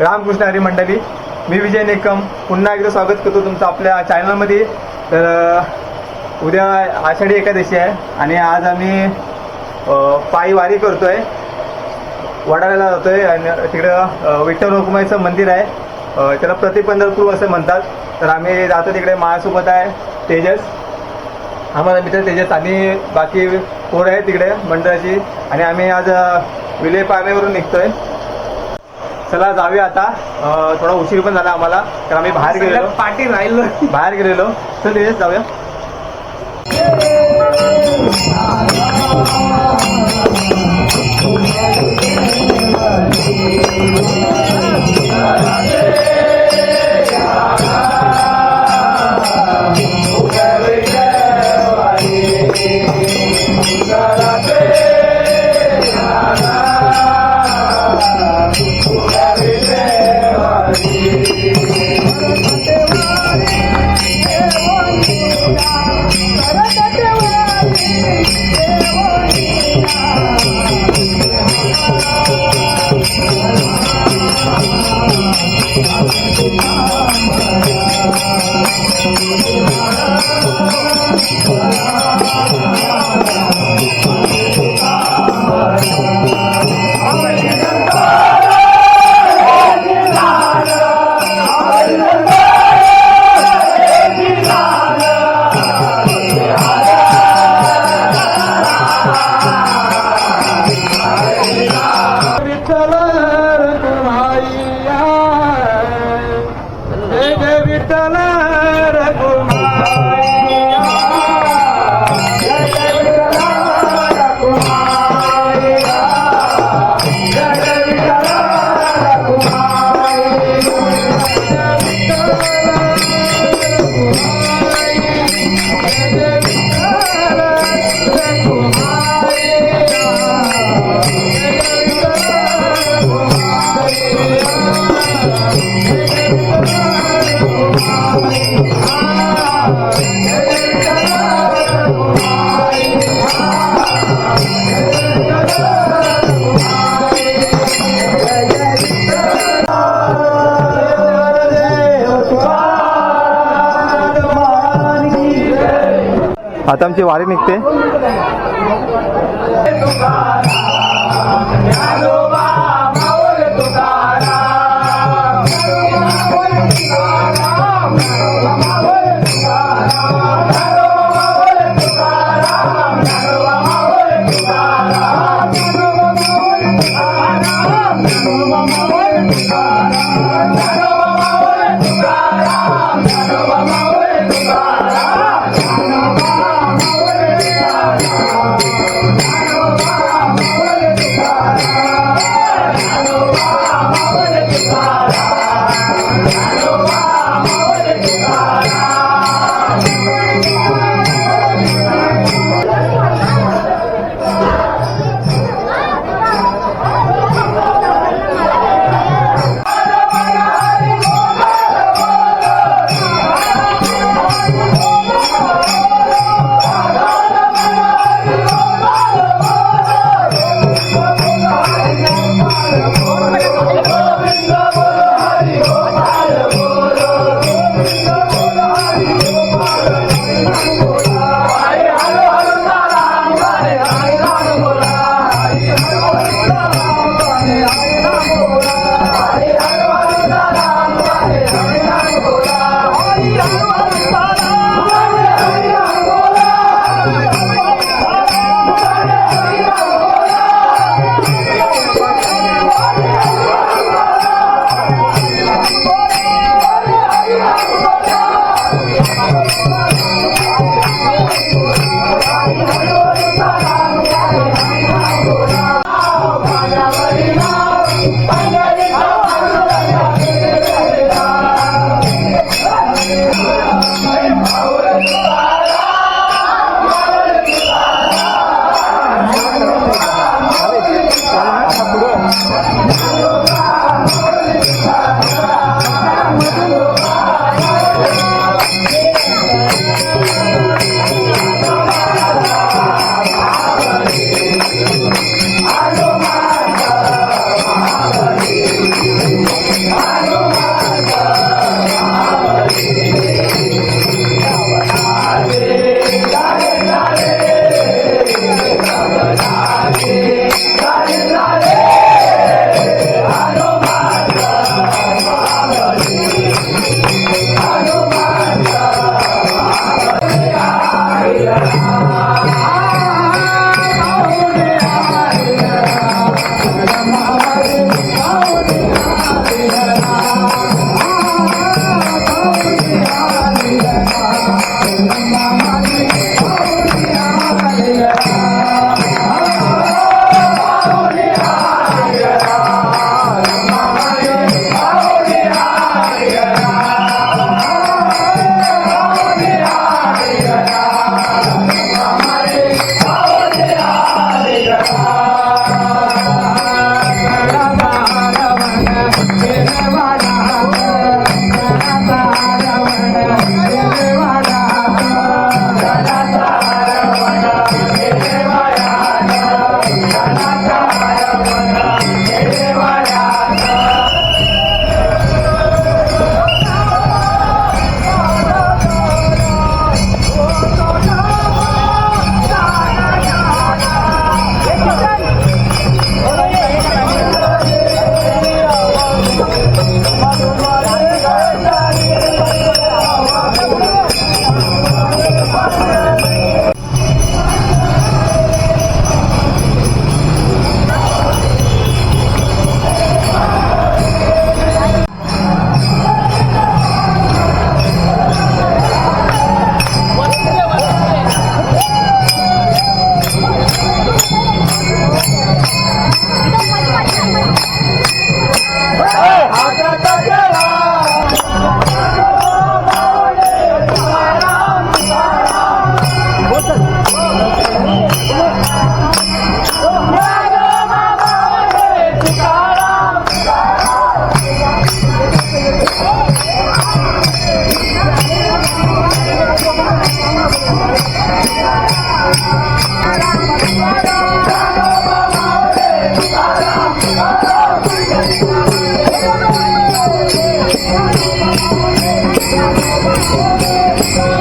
रामकृष्ण हरी मंडळी मी विजय निकम. पुन्हा एकदा स्वागत करतो तुमचं आपल्या चॅनलमध्ये तर उद्या आषाढी एकादशी आहे आणि आज आम्ही पायीवारी पायी वारी करतोय. वडाळ्याला आहे आणि तिकडं विठ्ठल रुक्माईचं मंदिर आहे. त्याला प्रतिपंढरपूर असं म्हणतात. तर आम्ही जातो तिकडे माझ्यासोबत आहे तेजस. आम्हाला मित्र तेजस आणि बाकी पोरं आहे तिकडे मंडळाची. आणि आम्ही आज विले पारनेवरून निघतोय. चला जाऊया आता. थोडा उशीर पण झाला आम्हाला तर आम्ही बाहेर गेलेलो. पाठी राहिलो. बाहेर गेलेलो. चल तेजस जाऊया. आता आमची वारी निघते. Thank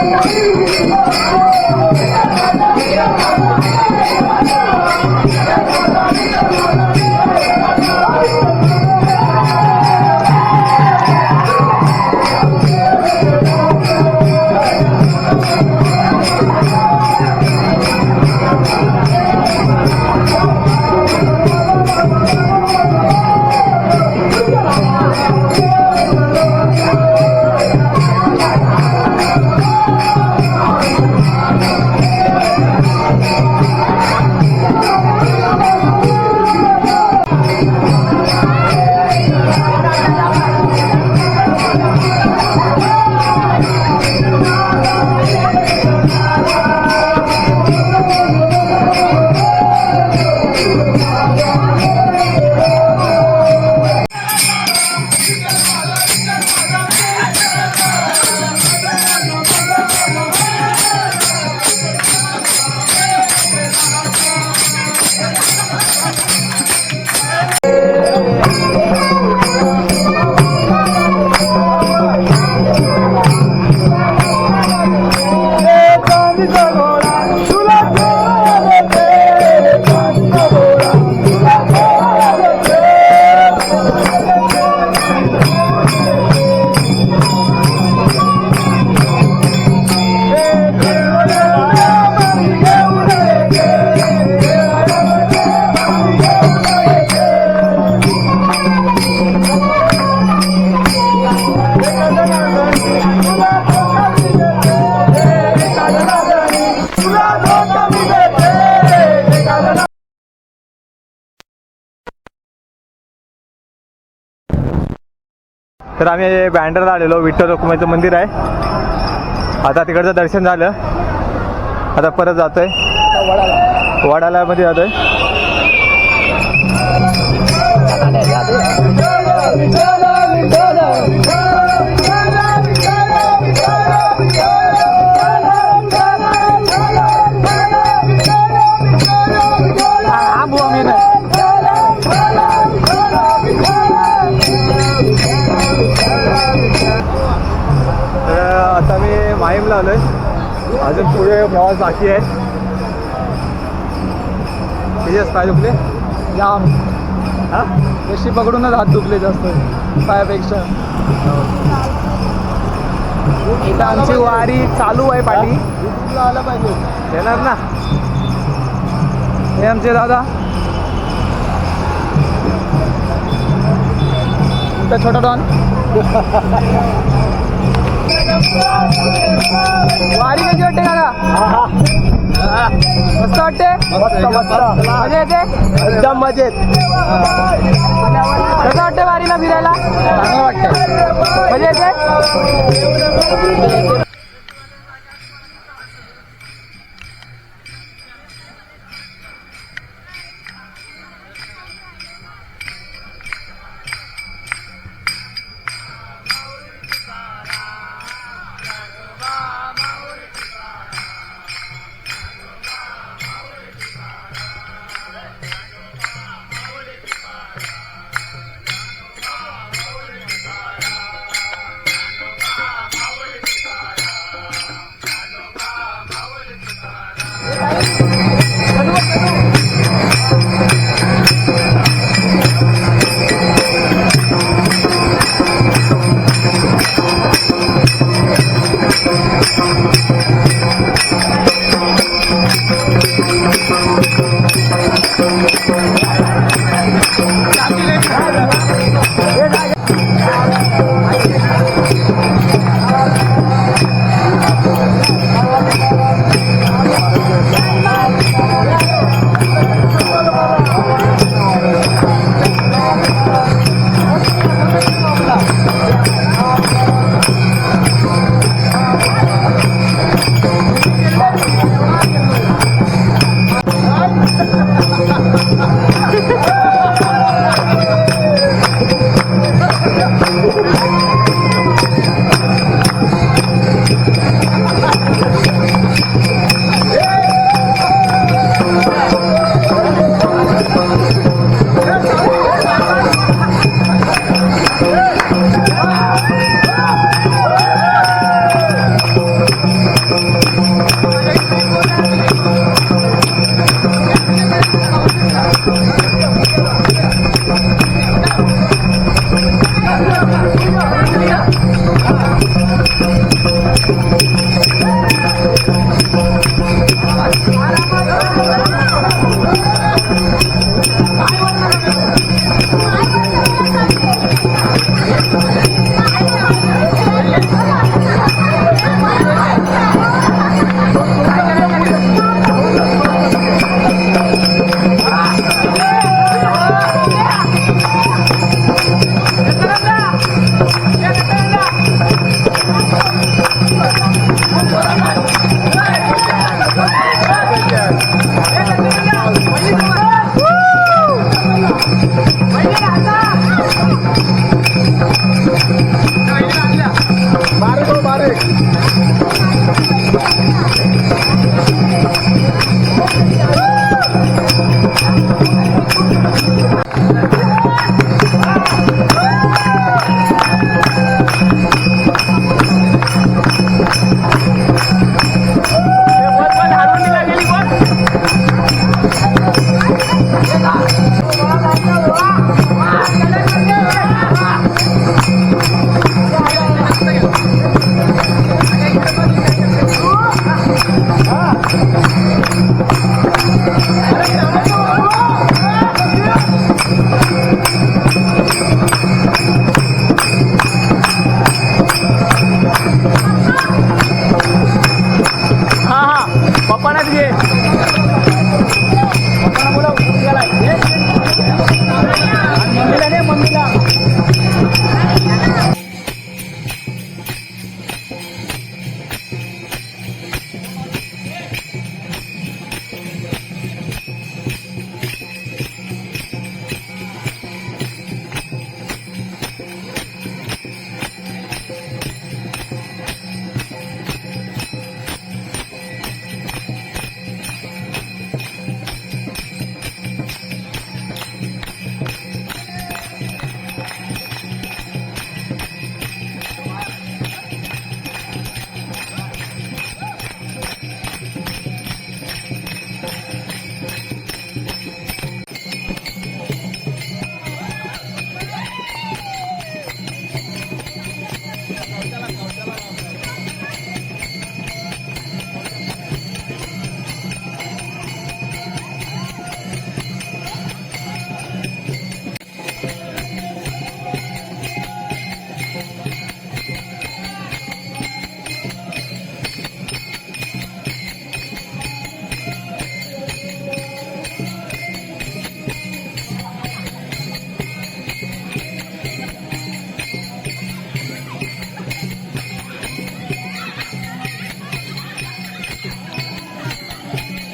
Thank you. बँडरला आलेलो विठ्ठल रुक्माईचं मंदिर आहे. आता तिकडचं दर्शन झालं. आता परत जातोय. वडाला मध्ये जातोय तर अजून पुढे प्रवास बाकी आहे तेजस पाय दुखले? जाम. हा? कशी पकडूनच हात दुखले जास्त. पायापेक्षा. इथं आमची वारी चालू आहे पाठी आला पाहिजे. येणार ना? हे आमचे दादा. छोटा डॉन. वारी कशी वाटते काका. मस्त वाटते? मजा येते? एकदम मजेत. कसं वाटतं वारीला फिरायला? चांगलं वाटतं मजा येते?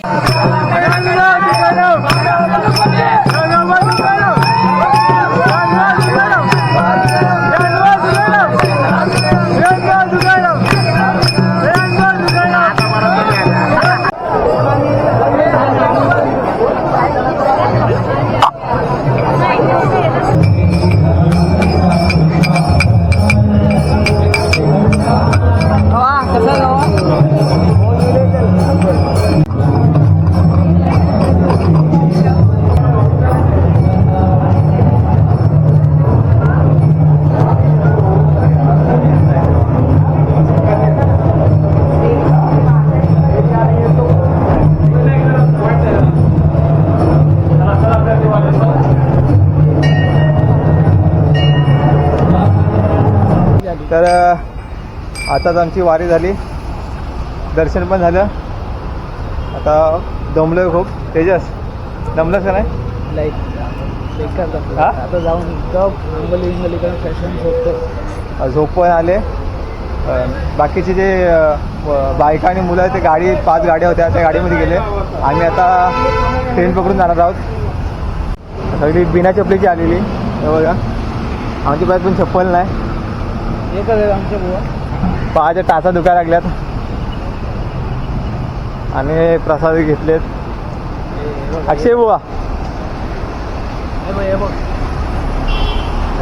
Obrigado. आताच आमची वारी झाली. दर्शन पण झालं. आता दमलोय खूप. तेजस दमलंस का नाही? लाईक. हा? आता जाऊन झोप पण आले. बाकीचे जे बायका आणि मुलं आहेत ते गाडी पाच गाड्या होत्या. त्या गाडीमध्ये गेले. आम्ही आता ट्रेन पकडून जाणार आहोत. सगळी बिना चपलीची आलेली. बघा. आमची पायात पण चप्पल नाही. आमच्या बुवा? पायाच्या टाचा दुखायला लागल्यात. आणि प्रसाद घेतलेत. अक्षय बुवा.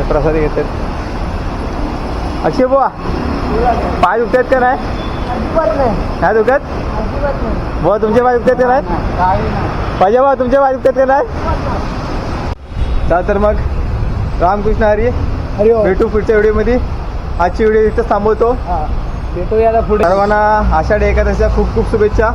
प्रसाद घेतलेत. अक्षय बुवा पाय दुखतात का नाही? काय दुखत? बुवा तुमचे पाय दुखतात का नाही? पाहिजे बा तुमच्या पाय दुखतात का नाही? चला तर मग. रामकृष्ण हरी. अरे. भेटू पुढच्या व्हिडिओमध्ये. आजची व्हिडिओ इथं थांबवतो. भेटूया पुढे. सर्वांना आषाढी एकादशीच्या खूप खूप शुभेच्छा.